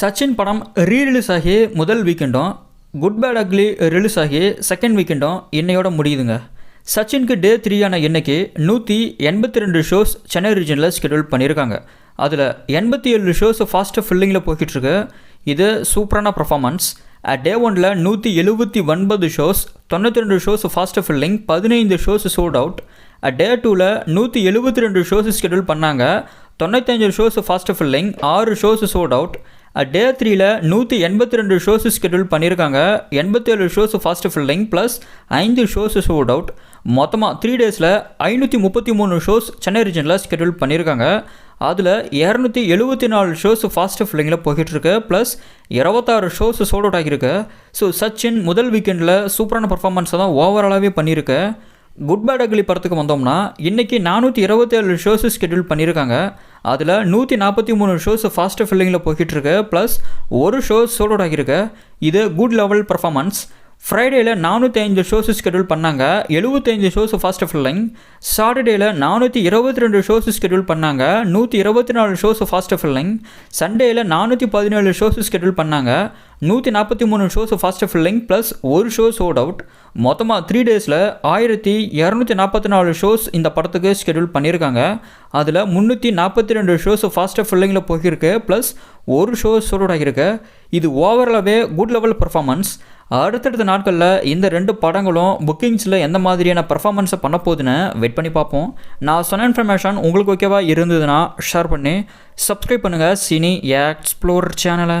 சச்சின் படம் ரீரிலீஸ் ஆகி முதல் வீக்கெண்டும் குட் பேட் அக்லி ரிலீஸ் ஆகி செகண்ட் வீக்கெண்டும் இன்னையோட முடியுதுங்க. சச்சினுக்கு டே த்ரீயான இன்னைக்கு நூற்றி எண்பத்தி ரெண்டு ஷோஸ் சென்னை ரீஜனில் ஸ்கெடியூல் பண்ணியிருக்காங்க. அதில் எண்பத்தி ஏழு ஷோஸ் ஃபாஸ்ட்டு ஃபில்லிங்கில் போய்கிட்டுருக்கு. இது சூப்பரான பர்ஃபார்மன்ஸ் டே ஒனில் நூற்றி எழுபத்தி ஒன்பது ஷோஸ் தொண்ணூற்றி ரெண்டு ஷோஸ் ஃபாஸ்ட்டு ஃபில்லிங் பதினைந்து ஷோஸ் சோல்ட் அவுட் டே டூவில் நூற்றி எழுபத்தி ரெண்டு ஷோஸ் ஸ்கெடியூல் பண்ணாங்க. தொண்ணூத்தஞ்சு ஷோஸ் ஃபாஸ்ட்டு ஃபில்லிங் ஆறு ஷோஸ் சோல்ட் அவுட் டே த்ரீல நூற்றி எண்பத்தி ரெண்டு ஷோஸ் ஸ்கெடியூல் பண்ணியிருக்காங்க எண்பத்தேழு ஷோஸ் ஃபாஸ்ட்டு ஃபில்லிங் ப்ளஸ் ஐந்து ஷோஸ் சோல்ட் அவுட் மொத்தமாக த்ரீ டேஸில் ஐநூற்றி முப்பத்தி மூணு ஷோஸ் சென்னை ரீஜனில் ஸ்கெடியூல் பண்ணியிருக்காங்க அதில் இரநூத்தி எழுபத்தி நாலு ஷோஸ் ஃபாஸ்ட் ஃபில்லிங்கில் போய்கிட்டுருக்கு ப்ளஸ் இருபத்தாறு ஷோஸ் சோல்ட் அவுட் ஆகியிருக்கு. ஸோ சச்சின் முதல் வீக்கெண்டில் சூப்பரான பர்ஃபார்மன்ஸை தான் ஓவராலாகவே பண்ணியிருக்கு. குட் பேட் அக்லி படத்துக்கு வந்தோம்னா இன்றைக்கி நானூற்றி இருபத்தேழு ஷோஸு ஸ்கெடியூல் பண்ணியிருக்காங்க. அதில் நூற்றி நாற்பத்தி மூணு ஷோஸ் ஃபாஸ்ட்டு ஃபில்லிங்கில் போய்கிட்டு இருக்கு. ப்ளஸ் ஒரு ஷோ சோலோட ஆகியிருக்கு. இது குட் லெவல் பர்ஃபார்மன்ஸ் ஃப்ரைடேயில் நானூற்றி ஐந்து ஷோஸ் ஸ்கெடியூல் பண்ணாங்க. எழுபத்தஞ்சு ஷோஸ் ஃபர்ஸ்ட் ஃபில்லிங் சாட்டர்டேயில் நானூற்றி இருபத்தி ரெண்டு ஷோஸ் ஸ்கெடியூல் பண்ணாங்க. நூற்றி இருபத்தி நாலு ஷோஸ் ஃபாஸ்ட் ஃபில்லிங் சண்டேயில் நானூற்றி பதினேழு ஷோஸ் ஸ்கெடியூல் பண்ணாங்க. நூற்றி நாற்பத்தி மூணு ஷோஸ் ஃபாஸ்ட் ஃபில்லிங் ப்ளஸ் ஒரு ஷோ சோட் அவுட் மொத்தமாக த்ரீ டேஸில் ஆயிரத்தி இரநூத்தி நாற்பத்தி நாலு ஷோஸ் இந்த படத்துக்கு ஸ்கெடியூல் பண்ணியிருக்காங்க அதில் முந்நூற்றி நாற்பத்தி ரெண்டு ஷோஸ் ஃபாஸ்ட் ஃபில்லிங்கில் போயிருக்கு ப்ளஸ் ஒரு ஷோ சோட் அவுட் ஆகியிருக்கு இது ஓவரலாகவே குட் லெவல் பர்ஃபார்மன்ஸ் அடுத்தடுத்த நாட்களில் இந்த ரெண்டு படங்களும் புக்கிங்ஸில் எந்த மாதிரியான பர்ஃபார்மன்ஸை பண்ண போகுதுன்னு வெயிட் பண்ணி பார்ப்போம். நான் சொன்ன இன்ஃபர்மேஷன் உங்களுக்கு ஓகேவா இருந்ததுன்னா ஷேர் பண்ணி சப்ஸ்கிரைப் பண்ணுங்கள் சினி எக்ஸ்ப்ளோர் சேனலை